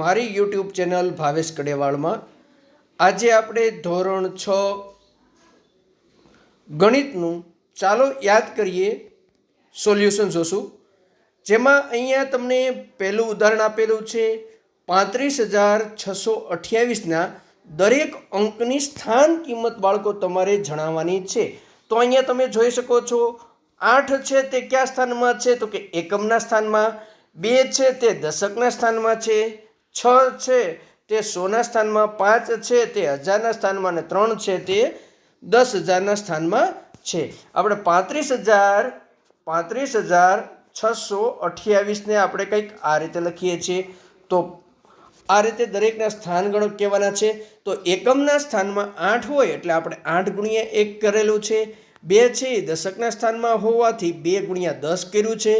મારી YouTube channel Bhavesh કડેવાળમાં આજે આપણે ધોરણ છ ગણિતનું ચાલો યાદ કરીએ સોલ્યુશન જોશું. જેમાં અહીંયા તમને પહેલું ઉદાહરણ આપેલું છે, પાંત્રીસ હજાર છસો અઠ્યાવીસના દરેક અંકની સ્થાન કિંમત બાળકો તમારે જણાવવાની છે. તો અહીંયા તમે જોઈ શકો છો, આઠ છે તે કયા સ્થાનમાં છે? તો કે એકમના સ્થાનમાં, બે છે તે દશકના સ્થાનમાં છે છ છે, તે સોના સ્થાનમાં પાંચ છે, તે હજારના સ્થાનમાં અને ત્રણ છે, તે દસ હજારના સ્થાનમાં છે. આપણે પાંત્રીસ હજાર પાંત્રીસ હજાર છસો અઠ્યાવીસને આપણે કંઈક આ રીતે લખીએ છીએ. તો આ રીતે દરેકના સ્થાન ગણો કહેવાના છે. તો એકમના સ્થાનમાં આઠ હોય એટલે આપણે આઠ ગુણ્યા એક કરેલું છે. બે છે દશકના સ્થાનમાં હોવાથી બે ગુણ્યા દસ કર્યું છે.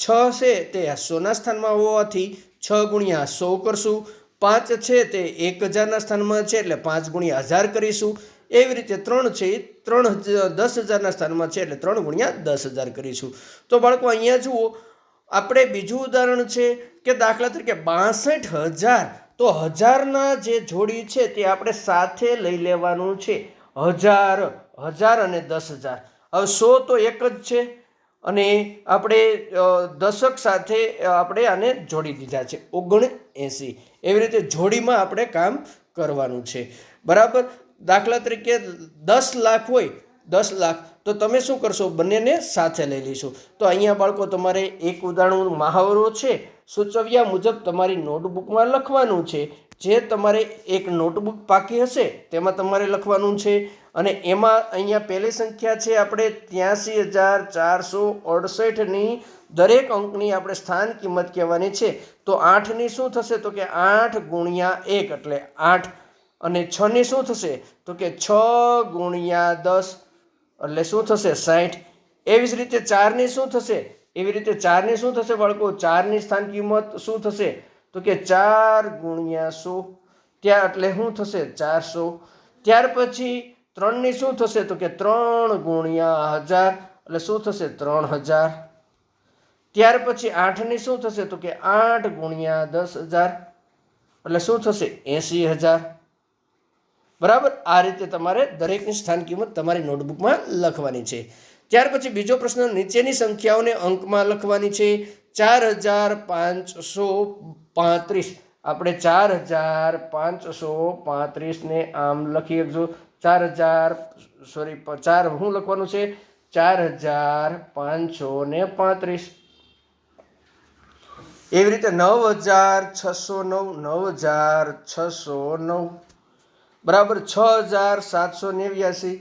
છ છે તે સોના સ્થાનમાં હોવાથી છ ગુણ્યા સો કરશું. પાંચ છે તે એક હજારના સ્થાનમાં છે એટલે પાંચ ગુણ્યા હજાર કરીશું. એવી રીતે ત્રણ છે એ ત્રણ દસ હજારના સ્થાનમાં છે એટલે ત્રણ ગુણ્યા દસ હજાર કરીશું. તો બાળકો, અહીંયા જુઓ, આપણે બીજું ઉદાહરણ છે કે દાખલા તરીકે બાસઠ હજાર. તો હજારના જે જોડી છે તે આપણે સાથે લઈ લેવાનું છે. હજાર હજાર અને દસ હજાર. હવે સો તો એક જ છે. અને આપણે દશક સાથે આપણે આને જોડી દીધા છે. ઓગણ એંસી એવી રીતે જોડીમાં આપણે કામ કરવાનું છે. બરાબર? દાખલા તરીકે દસ લાખ હોય, દસ લાખ, તો તમે શું કરશો? બંનેને સાથે લઈ લઈશું. તો અહીંયા બાળકો, તમારે એક ઉદાહરણ મહાવરો છે. સૂચવ્યા મુજબ તમારી નોટબુકમાં લખવાનું છે. જે તમારે એક નોટબુક પાકી હશે, તેમાં તમારે લખવાનું છે. અને એમાં અહીંયા પહેલી સંખ્યા છે આપણે ત્યાંસી હજાર ચારસો અડસઠની દરેક અંકની આપણે સ્થાન કિંમત કહેવાની છે. તો આઠની શું થશે? તો કે આઠ ગુણ્યા એક એટલે આઠ. અને છની શું થશે? તો કે છ ગુણ્યા દસ એટલે શું થશે? સાઠ એવી જ રીતે ચારની શું થશે? એવી રીતે ચારની શું થશે બાળકો? ચારની સ્થાન કિંમત શું થશે? તો કે ચાર ગુણ્યા સો. ત્યાં એટલે શું થશે? ચારસો. ત્યાર પછી ત્રણની શું થશે? તો કે ત્રણ ગુણ્યા હજાર. એટલે શું થશે? ત્રણ હજાર. ત્યાર પછી આઠની શું થશે? તો કે આઠ ગુણ્યા દસ હજાર. એટલે શું થશે? એંસી હજાર. બરાબર? આ રીતે તમારે દરેકની સ્થાન કિંમત તમારી નોટબુકમાં લખવાની છે. ત્યાર પછી બીજો પ્રશ્ન, નીચેની સંખ્યાઓને અંકમાં લખવાની છે. ચાર હજાર પાંચસો પાંત્રીસ. આપણે ચાર હજાર પાંચસો પાંત્રીસને આમ લખી શકજો ચાર હજાર સોરી ચાર શું લખવાનું છે? ચાર હજાર પાંચસો ને પાંત્રીસ. એવી રીતે નવ હજાર છસો નવ નવ હજાર છસો નવ. બરાબર છ હજાર સાતસો નેવ્યાસી,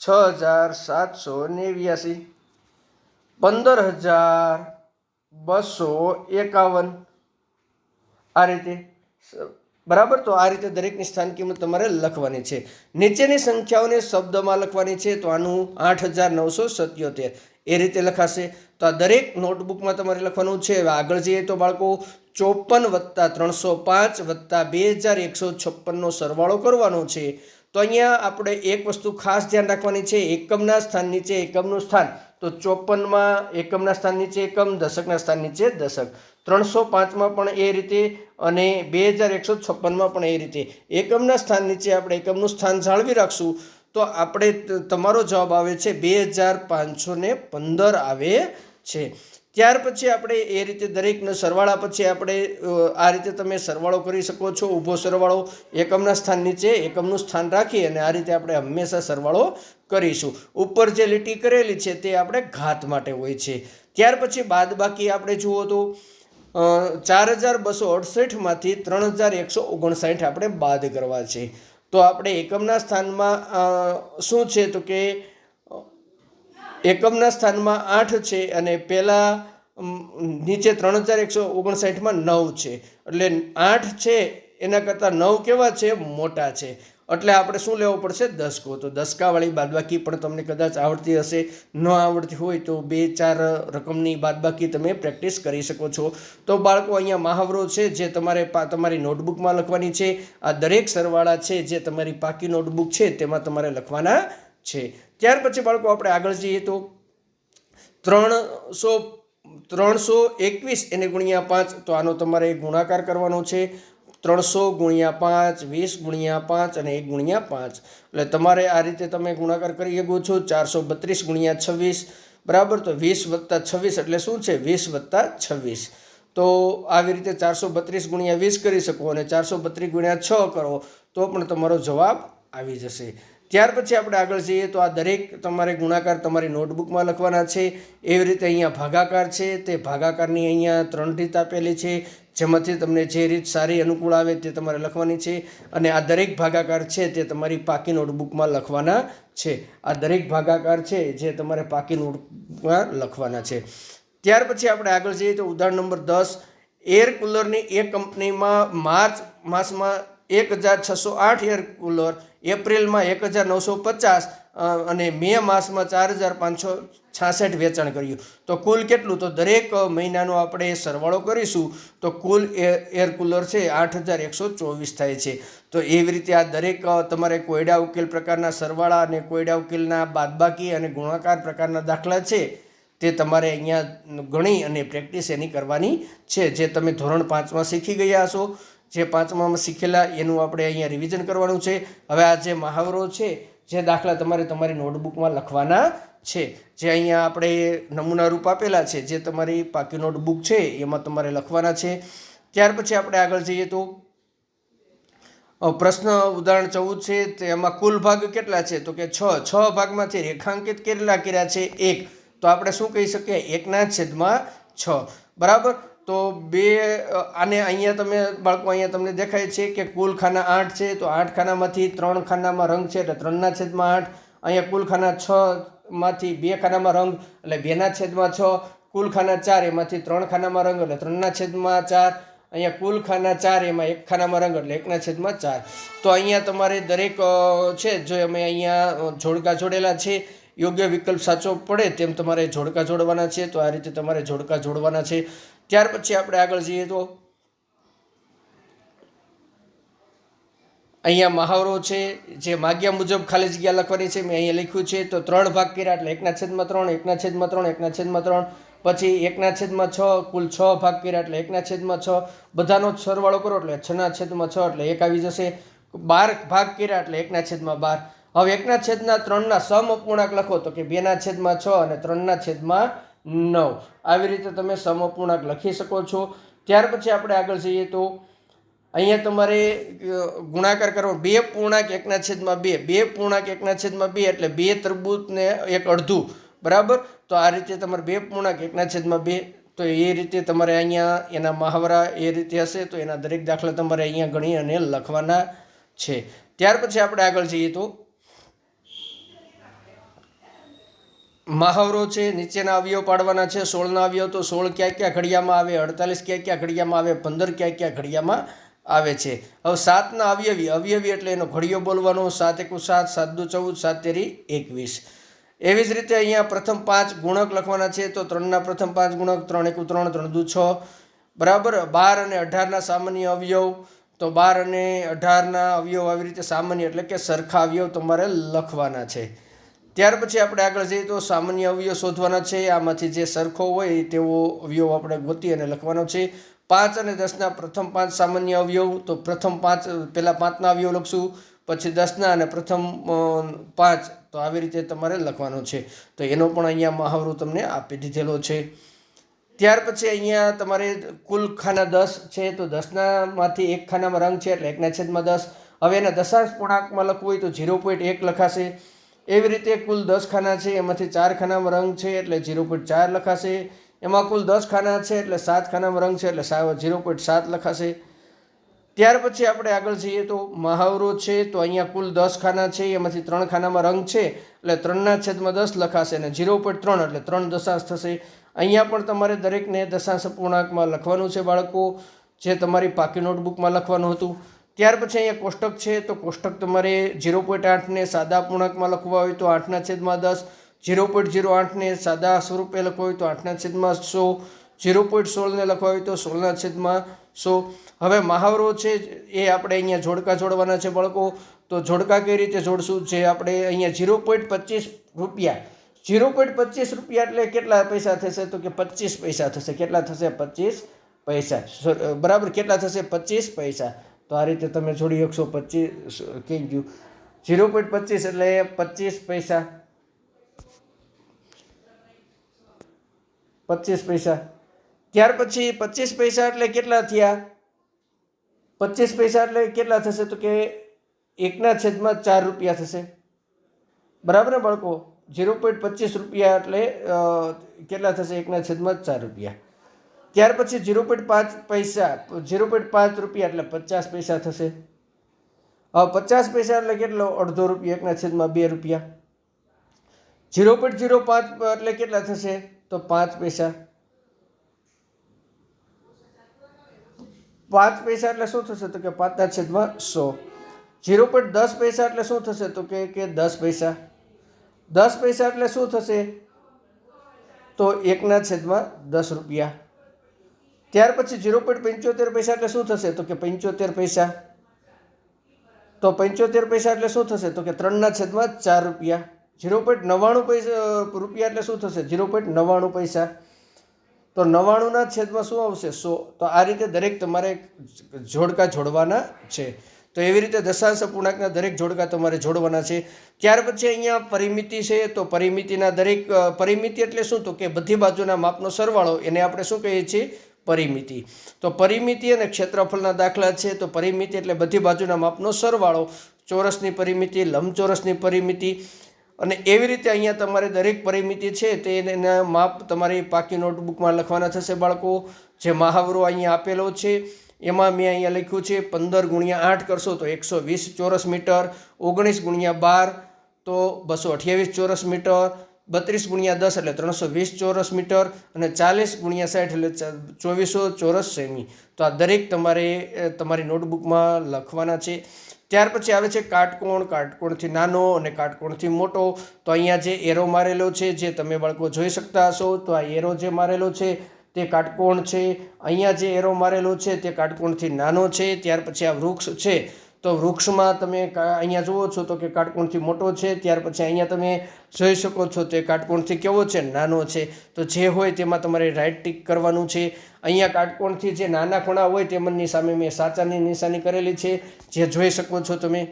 છ હજાર સાતસો નેવ્યાસી પંદર હજાર બસો એકાવન. આ રીતે બરાબર? તો આ રીતે દરેકની સ્થાન કિંમત તમારે લખવાની છે. નીચેની સંખ્યાઓને શબ્દમાં લખવાની છે તો આનું આઠ હજાર નવસો સત્યોતેર. એ રીતે લખાશે. તો આ દરેક નોટબુકમાં તમારે લખવાનું છે. હવે આગળ જઈએ તો બાળકો, ચોપન વત્તા ત્રણસો પાંચ વત્તા બે હજાર એકસો છપ્પનનો સરવાળો કરવાનો છે. તો અહીંયા આપણે એક વસ્તુ ખાસ ધ્યાન રાખવાની છે. એકમના સ્થાન નીચે એકમનું સ્થાન. તો ચોપનમાં એકમના સ્થાન નીચે એકમ, દશકના સ્થાન નીચે દશક. ત્રણસો પાંચમાં પણ એ રીતે અને બે હજાર એકસો છપ્પનમાં પણ એ રીતે. એકમના સ્થાન નીચે આપણે એકમનું સ્થાન જાળવી રાખશું તો આપણે તમારો જવાબ આવે છે બે હજાર પાંચસો ને પંદર આવે છે. ત્યાર પછી આપણે એ રીતે દરેકનો સરવાળા પછી આપણે આ રીતે તમે સરવાળો કરી શકો છો, ઊભો સરવાળો, એકમના સ્થાન નીચે એકમનું સ્થાન રાખી અને આ રીતે આપણે હંમેશા સરવાળો કરીશું. ઉપર જે લીટી કરેલી છે તે આપણે ઘાત માટે હોય છે. ત્યાર પછી બાદબાકી આપણે જુઓ તો ચાર હજાર બસો અડસઠમાંથી ત્રણ હજાર એકસો ઓગણસાઠ આપણે બાદ કરવા છે. તો આપણે એકમના સ્થાનમાં શું છે તો કે, એકમના સ્થાનમાં આઠ છે અને પહેલાં નીચે ત્રણ હજાર એકસો ઓગણસાઠમાં નવ છે. એટલે આઠ છે, એના કરતાં નવ કેવા છે? મોટા છે. એટલે આપણે શું લેવો પડશે? દસકો. તો દસકાવાળી બાદબાકી પણ તમને કદાચ આવડતી હશે. ન આવડતી હોય તો બે, ચાર રકમની બાદબાકી તમે પ્રેક્ટિસ કરી શકો છો. તો બાળકો, અહીંયા મહાવરો છે જે તમારે તમારી નોટબુકમાં લખવાની છે. આ દરેક સરવાળા છે જે તમારી પાકી નોટબુક છે તેમાં તમારે લખવાના છે. ત્યાર પછી બાળકો, આપણે આગળ જઈએ તો ત્રણસો ત્રણસો એકવીસ એને ગુણ્યા પાંચ, તો આનો તમારે ગુણાકાર કરવાનો છે. ત્રણસો ગુણ્યા પાંચ, વીસ ગુણ્યા પાંચ અને એક ગુણ્યા પાંચ. એટલે તમારે આ રીતે તમે ગુણાકાર કરી શકો છો. ચારસો બત્રીસ ગુણ્યા છવ્વીસ, બરાબર? તો વીસ વત્તા છવ્વીસ એટલે શું છે? વીસ વત્તા છવ્વીસ. તો આવી રીતે ચારસો બત્રીસ ગુણ્યા વીસ કરી શકો અને ચારસો બત્રીસ ગુણ્યા છ કરો, તો પણ તમારો જવાબ આવી જશે. ત્યાર પછી આપણે આગળ જઈએ તો આ દરેક તમારે ગુણાકાર તમારી નોટબુકમાં લખવાના છે. એવી રીતે અહીંયા ભાગાકાર છે. તે ભાગાકારની અહીંયા ત્રણ રીત આપેલી છે. જેમાંથી તમને જે રીત સારી અનુકૂળ આવે તે તમારે લખવાની છે અને આ દરેક ભાગાકાર છે તે તમારી પાકી નોટબુકમાં લખવાના છે. આ દરેક ભાગાકાર છે જે તમારે પાકી નોટબુકમાં લખવાના છે. ત્યાર પછી આપણે આગળ જઈએ તો ઉદાહરણ નંબર દસ. એર કુલરની એક કંપનીમાં માર્ચ માસમાં એક હજાર છસો આઠ એર કુલર, એપ્રિલમાં એક હજાર નવસો પચાસ અને મે માસમાં ચાર હજાર પાંચસો છાસઠ વેચાણ કર્યું. તો કુલ કેટલું? તો દરેક મહિનાનો આપણે સરવાળો કરીશું, તો કુલ એર કુલર છે આઠ હજાર એકસો ચોવીસ થાય છે. તો એવી રીતે આ દરેક તમારે કોયડા ઉકેલ પ્રકારના સરવાળા અને કોયડા ઉકેલના બાદબાકી અને ગુણાકાર પ્રકારના દાખલા છે, તે તમારે અહીંયા ગણી અને પ્રેક્ટિસ એની કરવાની છે, જે તમે ધોરણ પાંચમાં શીખી ગયા હશો. જે પાંચમામાં શીખેલા, એનું આપણે અહીંયા રિવિઝન કરવાનું છે. હવે આ જે મહાવરો છે, જે દાખલા તમારે તમારી નોટબુકમાં લખવાના છે, જે અહીંયા આપણે નમૂના રૂપ આપેલા છે, જે તમારી પાકી નોટબુક છે, એમાં તમારે લખવાના છે. ત્યાર પછી આપણે આગળ જઈએ તો પ્રશ્ન ઉદાહરણ ચૌદ છે તેમાં કુલ ભાગ કેટલા છે? તો કે છ. છ ભાગમાંથી રેખાંકિત કેટલા કર્યા છે? એક. તો આપણે શું કહી શકીએ? એકના છેદમાં છ. બરાબર? તો બે આને અહીંયા તમે, બાળકો, અહીંયા તમને દેખાય છે કે કુલ ખાના આઠ છે, તો આઠ ખાનામાંથી ત્રણ ખાનામાં રંગ છે, એટલે ત્રણના છેદમાં આઠ. અહીંયા કુલ ખાના છ માંથી બે ખાનામાં રંગ, એટલે બેના છેદમાં છ. કુલ ખાના ચાર, એમાંથી ત્રણ ખાનામાં રંગ, એટલે ત્રણના છેદમાં ચાર. અહીંયા કુલ ખાના ચાર, એમાં એક ખાનામાં રંગ, એટલે એકના છેદમાં ચાર. તો અહીંયા તમારે દરેક છે, જો અમે અહીંયા જોડકા જોડેલા છે, યોગ્ય વિકલ્પ સાચો પડે તેમ તમારે જોડકા જોડવાના છે, તો આ રીતે તમારે જોડકા જોડવાના છે. ત્યાર પછી આપણે આગળ જઈએ તો અહીંયા મહાવરો છે, જે માગ્યા મુજબ ખાલી જગ્યા લખવાની છે, મેં અહીંયા લખ્યું છે, તો ત્રણ ભાગ કર્યા એટલે એકના છેદમાં ત્રણ, એકના છેદમાં ત્રણ, એકના છેદમાં ત્રણ, પછી એકના છેદમાં છ, કુલ છ ભાગ કર્યા એટલે એકના છેદમાં છ. બધાનો સરવાળો કરો એટલે છના છેદમાં છ એટલે એક આવી જશે. બાર ભાગ કર્યા એટલે એકના છેદમાં બાર. હવે એકના છેદના ત્રણના સમ અપૂર્ણાંક લખો તો કે બેના છેદમાં છ અને ત્રણના છેદમાં નવ. આવી રીતે તમે સમપૂર્ણાંક લખી શકો છો. ત્યાર પછી આપણે આગળ જઈએ તો અહીંયા તમારે ગુણાકાર કરવો. બે પૂર્ણાંક એકના છેદમાં બે. બે પૂર્ણાંક એકના છેદમાં બે એટલે બે તરબૂતને એક અડધું. બરાબર? તો આ રીતે તમારે બે પૂર્ણાંક એકના છેદમાં બે. તો એ રીતે તમારે અહીંયા એના મહાવરા એ રીતે હશે. તો એના દરેક દાખલા તમારે અહીંયા ગણી અને લખવાના છે. ત્યાર પછી આપણે આગળ જઈએ તો મહાવરો છે, નીચેના અવયવ પાડવાના છે, સોળના અવયવ તો સોળ ક્યાં ક્યાં ઘડિયામાં આવે, અડતાલીસ ક્યાં ક્યાં ઘડિયામાં આવે, પંદર ક્યાં ક્યાં ઘડિયામાં આવે છે. હવે સાતના અવયવી અવયવી એટલે એનો ઘડિયો બોલવાનો, સાત એકુ સાત સાત દુ ચૌદ, સાત તેરી એકવીસ. એવી જ રીતે અહીંયા પ્રથમ પાંચ ગુણક લખવાના છે, તો ત્રણના પ્રથમ પાંચ ગુણક, ત્રણ એકુ ત્રણ ત્રણ દુ છ. બરાબર? બાર અને અઢારના સામાન્ય અવયવ, તો બાર અને અઢારના અવયવ આવી રીતે સામાન્ય એટલે કે સરખા અવયવ તમારે લખવાના છે. ત્યાર પછી આપણે આગળ જઈએ તો સામાન્ય અવયવ શોધવાના છે. આમાંથી જે સરખો હોય તેવો અવયવ આપણે ગોતી અને લખવાનો છે. પાંચ અને દસના પ્રથમ પાંચ સામાન્ય અવયવ, તો પ્રથમ પાંચ, પહેલાં પાંચના અવયવ લખશું, પછી દસના અને પ્રથમ પાંચ, તો આવી રીતે તમારે લખવાનો છે. તો એનો પણ અહીંયા મહાવરો તમને આપી દીધેલો છે. ત્યાર પછી અહીંયા તમારે કુલ ખાના દસ છે, તો દસનામાંથી એક ખાનામાં રંગ છે, એટલે એકના છેદમાં દસ. હવે એના દશાંશ પૂર્ણાંકમાં લખવું હોય તો ઝીરો પોઈન્ટ એક લખાશે. એવી રીતે કુલ દસ ખાના છે, એમાંથી ચાર ખાનામાં રંગ છે એટલે ઝીરો પોઈન્ટ ચાર લખાશે. એમાં કુલ દસ ખાના છે એટલે સાત ખાનામાં રંગ છે એટલે ઝીરો પોઈન્ટ સાત લખાશે. ત્યાર પછી આપણે આગળ જઈએ તો મહાવરો છે, તો અહીંયા કુલ દસ ખાના છે, એમાંથી ત્રણ ખાનામાં રંગ છે એટલે ત્રણના છેદમાં દસ લખાશે અને ઝીરો પોઈન્ટ ત્રણ એટલે ત્રણ દશાંશ થશે. અહીંયા પણ તમારે દરેકને દશાંશ પૂર્ણાંકમાં લખવાનું છે બાળકો, જે તમારી પાકી નોટબુકમાં લખવાનું હતું. ત્યાર પછી અહીંયા કોષ્ટક છે, તો કોષ્ટક તમારે ઝીરો પોઈન્ટ આઠને સાદા પૂર્ણાંકમાં લખવા હોય તો આઠના છેદમાં દસ, ઝીરો પોઈન્ટ ઝીરો આઠને સાદા સ્વરૂપે લખવા હોય તો આઠના છેદમાં સો, ઝીરો પોઈન્ટ સોળને લખવા હોય તો સોળના છેદમાં સો. હવે મહાવરો છે, એ આપણે અહીંયા જોડકા જોડવાના છે બાળકો. તો જોડકા કઈ રીતે જોડશું? જે આપણે અહીંયા ઝીરો પોઈન્ટ પચીસ રૂપિયા, ઝીરો પોઈન્ટ પચીસ રૂપિયા એટલે કેટલા પૈસા થશે? તો કે પચીસ પૈસા થશે. કેટલા થશે? પચીસ પૈસા. બરાબર? કેટલા થશે? પચીસ પૈસા. આ રીતે તમે છોડી એકસો પચીસ કહી ગયું? ઝીરો પોઈન્ટ પચીસ એટલે પચીસ પૈસા. પચીસ પૈસા. ત્યાર પછી પચીસ પૈસા એટલે કેટલા થયા? પચીસ પૈસા એટલે કેટલા થશે? તો કે એકના છેદમાં ચાર રૂપિયા થશે. બરાબર ને બાળકો? ઝીરો પોઈન્ટ પચીસ રૂપિયા એટલે કેટલા થશે? એકના છેદમાં ચાર રૂપિયા. ત્યાર પછી ઝીરો પોઈન્ટ પાંચ પૈસા ઝીરો પોઈન્ટ પાંચ રૂપિયા એટલે પચાસ પૈસા થશે. હવે પચાસ પૈસા એટલે કેટલો? અડધો રૂપિયા, એકના છેદમાં બે રૂપિયા. ઝીરો પોઈન્ટ ઝીરો પાંચ એટલે કેટલા થશે? તો પાંચ પૈસા. પાંચ પૈસા એટલે શું થશે? તો કે પાંચના છેદમાં સો. ઝીરો પોઈન્ટ દસ પૈસા એટલે શું થશે? તો કે કે દસ પૈસા. દસ પૈસા એટલે શું થશે? તો એકના છેદમાં દસ રૂપિયા. ત્યાર પછી ઝીરો પોઈન્ટ પંચોતેર પૈસા એટલે શું થશે? તો કે પંચોતેર પૈસા. તો પંચોતેર પૈસા એટલે શું થશે? તો કે ત્રણના છેદમાં ચાર રૂપિયા. ઝીરો પોઈન્ટ નવ્વાણું પૈસા રૂપિયા એટલે શું થશે? ઝીરો પોઈન્ટ નવ્વાણું પૈસા. તો નવ્વાણુંના છેદમાં શું આવશે? સો. તો આ રીતે દરેક તમારે જોડકા જોડવાના છે. તો એવી રીતે દશાંશ પૂર્ણાંકના દરેક જોડકા તમારે જોડવાના છે. ત્યાર પછી અહીંયા પરિમિતિ છે. તો પરિમિતિના દરેક પરિમિતિ એટલે શું? તો કે બધી બાજુના માપનો સરવાળો. એને આપણે શું કહીએ છીએ? પરિમિતિ. તો પરિમિતિ અને ક્ષેત્રફળના દાખલા છે, તો પરિમિતિ એટલે બધી બાજુના માપનો સરવાળો. ચોરસની પરિમિતિ, લંબચોરસની પરિમિતિ અને એવી રીતે અહીંયા તમારે દરેક પરિમિતિ છે, તે એના માપ તમારી પાકી નોટબુકમાં લખવાના થશે બાળકો. જે મહાવરો અહીંયા આપેલો છે, એમાં મેં અહીંયા લખ્યું છે, પંદર ગુણ્યા આઠ કરશો તો એકસો વીસ ચોરસ મીટર, ઓગણીસ ગુણ્યા બાર તો બસો અઠ્યાવીસ ચોરસ મીટર બત્રીસ ગુણ્યા દસ એટલે ત્રણસો વીસ ચોરસ મીટર અને ચાલીસ ગુણ્યા સાઠ એટલે ચોવીસો ચોરસ સેમી. તો આ દરેક તમારે તમારી નોટબુકમાં લખવાના છે. ત્યાર પછી આવે છે કાટકોણ. કાટકોણથી નાનો અને કાટકોણથી મોટો. તો અહીંયા જે એરો મારેલો છે, જે તમે બાળકો જોઈ શકતા હશો, તો આ એરો જે મારેલો છે, તે કાટકોણ છે. અહીંયા જે એરો મારેલો છે, તે કાટકોણથી નાનો છે. ત્યાર પછી આ વૃક્ષ છે. તો વૃક્ષમાં તમે અહીંયા જુઓ છો તો કે કાટકોણથી મોટો છે, ત્યાર પછી અહીંયા તમે જોઈ શકો છો તે કાટકોણથી કેવો છે, નાનો છે. તો જે હોય તેમાં તમારે રાઈટ ટીક કરવાનું છે. અહીંયા કાટકોણથી જે નાના ખૂણા હોય તેમની સામે મેં સાચાની નિશાની કરેલી છે. જે જોઈ શકો છો તમે.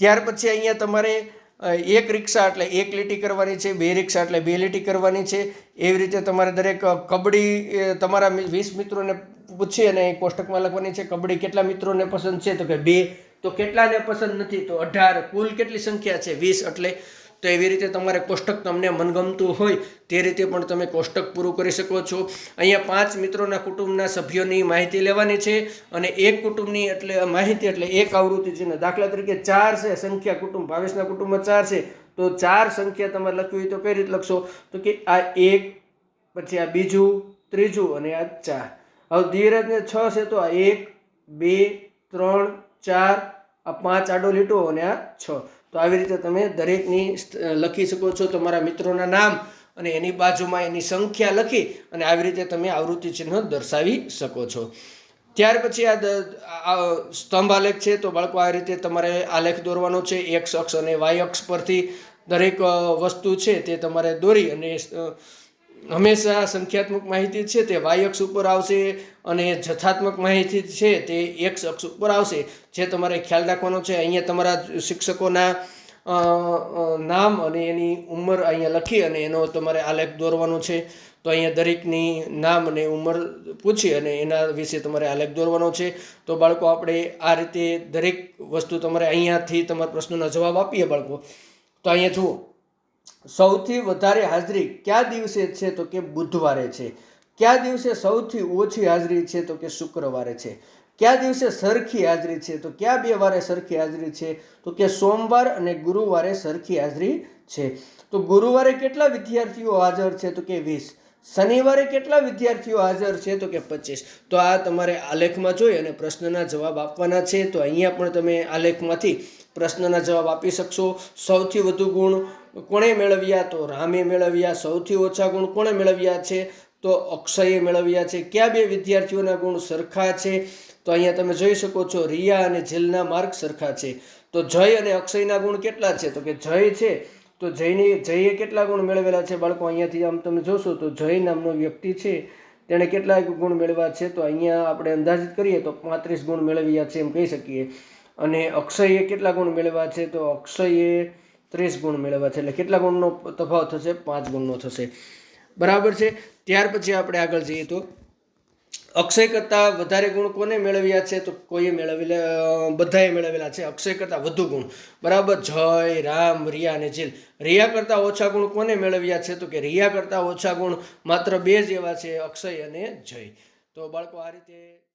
ત્યાર પછી અહીંયા તમારે એક રિક્ષા એટલે એક લીટી કરવાની છે, બે રિક્ષા એટલે બે લીટી કરવાની છે. એવી રીતે તમારે દરેક કબડ્ડી તમારા વીસ મિત્રોને પૂછી અને એ કોષ્ટકમાં લખવાની છે, કબડ્ડી કેટલા મિત્રોને પસંદ છે? તો કે, બે. તો કેટલાને પસંદ નથી? તો અઢાર. કુલ કેટલી સંખ્યા છે? વીસ એટલે તો એવી રીતે તમારે કોષ્ટક તમને મનગમતું હોય તે રીતે પણ તમે કોષ્ટક પૂરું કરી શકો છો. અહીંયા પાંચ મિત્રોના કુટુંબના સભ્યોની માહિતી લેવાની છે અને એક કુટુંબની એટલે માહિતી એટલે એક આવૃત્તિ છે ને દાખલા તરીકે ચાર છે, સંખ્યા કુટુંબ, ભાવેશના કુટુંબમાં ચાર છે. તો ચાર સંખ્યા તમારે લખવી હોય તો કઈ રીતે લખશો? તો કે આ એક, પછી આ બીજું, ત્રીજું અને આ ચાર. હવે ધીરજને છ છે તો આ એક, બે, ત્રણ, ચાર, આ પાંચ આડો લીટો અને આ છ. તો આવી રીતે તમે દરેકની લખી શકો છો તમારા મિત્રોના નામ અને એની બાજુમાં એની સંખ્યા લખી અને આવી રીતે તમે આવૃત્તિ ચિહ્ન દર્શાવી શકો છો. ત્યાર પછી આ સ્તંભ આલેખ છે તો બાળકો આ રીતે તમારે આલેખ દોરવાનો છે. એક્સ અક્ષ અને વાય અક્ષ પરથી દરેક વસ્તુ છે તે તમારે દોરી અને હંમેશા સંખ્યાત્મક માહિતી છે, તે વાય અક્ષ ઉપર આવશે અને જથાત્મક માહિતી છે, તે એક્સ અક્ષ ઉપર આવશે. જે તમારે ખ્યાલ રાખવાનો છે, અહીંયા તમારા શિક્ષકોના નામ અને એની ઉંમર અહીંયા લખી અને એનો તમારે આલેખ દોરવાનો છે. તો અહીંયા દરેકની નામ અને ઉંમર પૂછી અને એના વિશે તમારે આલેખ દોરવાનો છે. તો બાળકો, આપણે આ રીતે દરેક વસ્તુ તમારે અહીંયાથી તમારા પ્રશ્નોના જવાબ આપીએ બાળકો. તો અહીંયા જુઓ. સૌથી વધારે હાજરી કયા દિવસે છે તો કે બુધવારે છે? કયા દિવસે સૌથી ઓછી હાજરી છે તો કે શુક્રવારે છે? કયા દિવસે સરખી હાજરી છે તો કયા બે વારે સરખી હાજરી છે તો કે સોમવાર અને ગુરુવારે સરખી હાજરી છે? તો ગુરુવારે કેટલા વિદ્યાર્થીઓ હાજર છે તો કે વીસ? શનિવારે કેટલા વિદ્યાર્થીઓ હાજર છે? તો કે પચીસ. તો આ તમારે આલેખમાં જોઈ અને પ્રશ્નના જવાબ આપવાના છે. તો અહીંયા પણ તમે આલેખમાંથી પ્રશ્નના જવાબ આપી શકશો. સૌથી વધુ ગુણ કોણે મેળવ્યા? તો રામે મેળવ્યા. સૌથી ઓછા ગુણ કોણે મેળવ્યા છે? તો અક્ષયે મેળવ્યા છે. કયા બે વિદ્યાર્થીઓના ગુણ સરખા છે? તો અહીંયા તમે જોઈ શકો છો, રિયા અને જેલના માર્ક સરખા છે. તો જય અને અક્ષયના ગુણ કેટલા છે? તો કે જય છે. તો જયની, જયે કેટલા ગુણ મેળવેલા છે બાળકો? અહીંયાથી આમ તમે જોશો તો જય નામનો વ્યક્તિ છે. તેણે કેટલા ગુણ મેળવ્યા છે તો અહીંયા આપણે અંદાજિત કરીએ તો પાંત્રીસ ગુણ મેળવ્યા છે એમ કહી શકીએ. અને અક્ષયે કેટલા ગુણ મેળવ્યા છે તો અક્ષયે ત્રીસ ગુણ મેળવ્યા છે. એટલે કેટલા ગુણનો તફાવત થશે? પાંચ ગુણનો થશે. બરાબર છે? ત્યાર પછી આપણે આગળ જઈએ તો અક્ષય કરતાં વધારે ગુણ કોને મેળવ્યા છે? તો કોઈએ મેળવેલા બધાએ મેળવેલા છે અક્ષય કરતાં વધુ ગુણ. બરાબર? જય, રામ, રિયા અને જીલ. રિયા કરતાં ઓછા ગુણ કોને મેળવ્યા છે? તો કે રિયા કરતાં ઓછા ગુણ માત્ર બે જ એવા છે, અક્ષય અને જય. તો બાળકો, આ રીતે